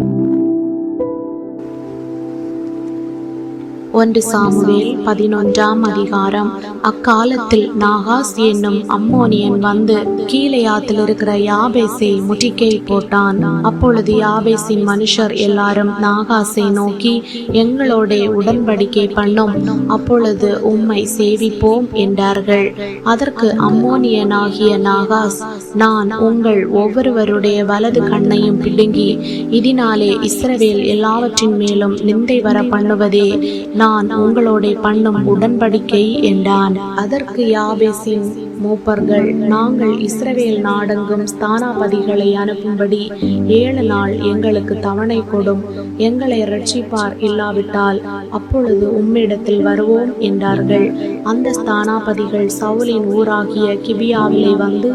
you ஒன்று Samuel பதினொன்றாம் அதிகாரம். அக்காலத்தில் நாகாஸ் என்னும் அம்மோனியன் வந்து கீழையாத்தில் இருக்கிற யாபேசை முட்டிக்கை போட்டான். அப்பொழுது யாபேசின் மனுஷர் எல்லாரும் நாகாசை நோக்கி எங்களோட உடன்படிக்கை பண்ணும். அப்பொழுது உம்மை சேவிப்போம் என்றார்கள். அதற்கு அம்மோனியனாகிய நாகாஸ் நான் உங்கள் ஒவ்வொருவருடைய வலது கண்ணையும் பிடுங்கி இதனாலே இஸ்ரவேல் எல்லாவற்றின் மேலும் நிந்தை வர பண்ணுவதே. நான் உங்களோட பண்ணும் உடன்படிக்கை என்றான். அதற்கு யாபேசின் மூப்பர்கள் நாங்கள் இஸ்ரவேல் நாடெங்கும் ஸ்தானாபதிகளை அனுப்பும்படி ஏழு நாள் எங்களுக்கு தவணை கொடும். எங்களை ரட்சிப்பார் இல்லாவிட்டால் அப்பொழுது உம்மிடத்தில் வருவோம் என்றார்கள். அந்த ஸ்தானாபதிகள் சவுலின் ஊராகிய கிபியாவிலே வந்து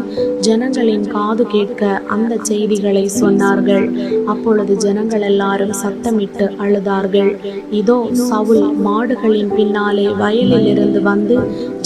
ஜனங்களின் காது கேட்க அந்த செய்திகளை சொன்னார்கள். அப்பொழுது ஜனங்கள் எல்லாரும் சத்தமிட்டு அழுதார்கள். இதோ சவுல் மாடுகளின் பின்னாலே வயலில் இருந்து வந்து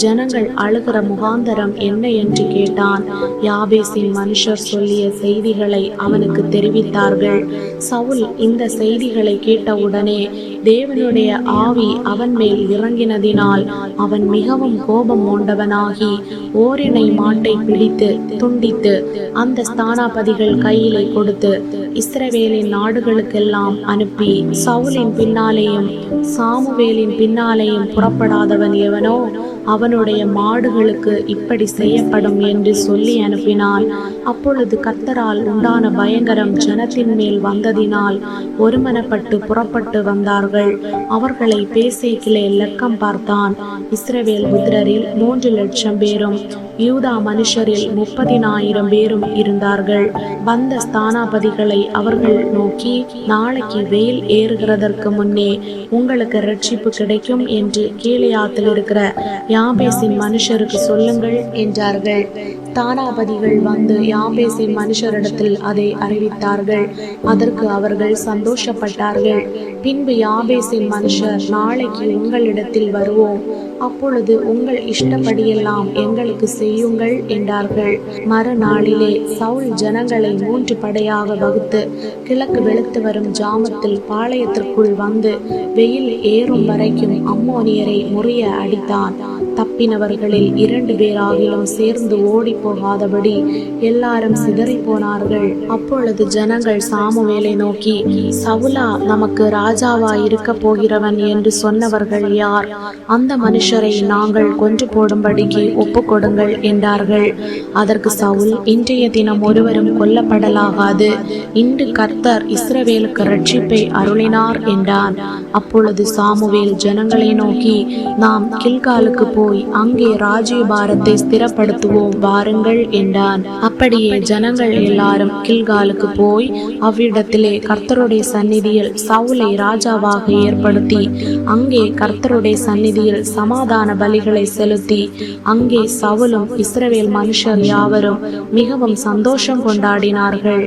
ஜனங்கள் அழுகிற முகாந்தரம் என்ன என்று கேட்டான். யாபேசின் மனுஷர் சொல்லிய செய்திகளை அவனுக்கு தெரிவித்தார்கள். சவுல் இந்த செய்திகளை கேட்டவுடனே தேவனுடைய ஆவி அவன் மேல் இறங்கினதினால் அவன் மிகவும் கோபம் மூண்டவனாகி ஓரினை மாட்டை பிடித்து துண்டித்து அந்த ஸ்தானாபதிகள் கையிலே கொடுத்து இஸ்ரவேலின் நாடுகளுக்கெல்லாம் அனுப்பி சவுலின் பின்னாலேயும் சாமுவேலின் பின்னாலேயும் புறப்படாதவன் எவனோ அவனுடைய மாடுகளுக்கு இப்படி செய்யப்படும் என்று சொல்லி அனுப்பினான். அப்பொழுது கர்த்தரால் உண்டான பயங்கரம் ஜனத்தின் மேல் வந்ததினால் ஒருமனப்பட்டு புறப்பட்டு வந்தார்கள். அவர்களை பேசேக்கிலே லக்கம் பார்த்தான். இஸ்ரவேல் புத்திரரில் மூன்று லட்சம் பேரும் யூதா மனுஷரில் முப்பதினாயிரம் பேரும் இருந்தார்கள். வந்த ஸ்தானாபதிகளை அவர்கள் நோக்கி நாளைக்கு வெயில் ஏறுகிறதற்கு முன்னே உங்களுக்கு ரட்சிப்பு கிடைக்கும் என்று கீழையாத்தில் இருக்கிற யாபேசின் மனுஷருக்கு சொல்லுங்கள் என்றார்கள். தானாபதிகள் வந்து யாபேசின் மனுஷரிடத்தில் அதை அறிவித்தார்கள். அதற்கு அவர்கள் சந்தோஷப்பட்டார்கள். பின்பு யாபேசின் மனுஷர் நாளைக்கு உங்களிடத்தில் வருவோம். அப்பொழுது உங்கள் இஷ்டப்படியெல்லாம் எங்களுக்கு செய்யுங்கள் என்றார்கள். மறுநாளிலே சவுல் ஜனங்களை மூன்று படையாக வகுத்து கிழக்கு வெளுத்து வரும் ஜாமத்தில் பாளையத்திற்குள் வந்து வெயில் ஏறும் வரைக்கும் அம்மோனியரை முறிய அடித்தான். தப்பினவர்களில் இரண்டு பேராகிலும் சேர்ந்து ஓடி போகாதபடி எல்லாரும் சிதறி போனார்கள் அப்பொழுது ஜனங்கள் சாமுவேலை நோக்கி சவுலா நமக்கு ராஜாவா இருக்க போகிறவன் என்று சொன்னவர்கள் யார்? அந்த மனுஷரை நாங்கள் கொன்று போடும்படிக்கு ஒப்புக்கொடுங்கள் என்றார்கள். அதற்கு சவுல் இன்றைய தினம் ஒருவரும் கொல்லப்படலாகாது. இன்று கர்த்தர் இஸ்ரவேலுக்கு ரட்சிப்பை அருளினார் என்றான். அப்பொழுது சாமுவேல் ஜனங்களை நோக்கி நாம் கில்காலுக்கு போய் அங்கே ராஜ்யபாரத்தை ஸ்திரப்படுத்துவோம் வாருங்கள் என்றான். அப்படியே ஜனங்கள் எல்லாரும் கில்காலுக்கு போய் அவ்விடத்திலே கர்த்தருடைய சந்நிதியில் சவுலை ராஜாவாக ஏற்படுத்தி அங்கே கர்த்தருடைய சந்நிதியில் சமாதான பலிகளை செலுத்தி அங்கே சவுலும் இஸ்ரவேல் மனுஷர் யாவரும் மிகவும் சந்தோஷம் கொண்டாடினார்கள்.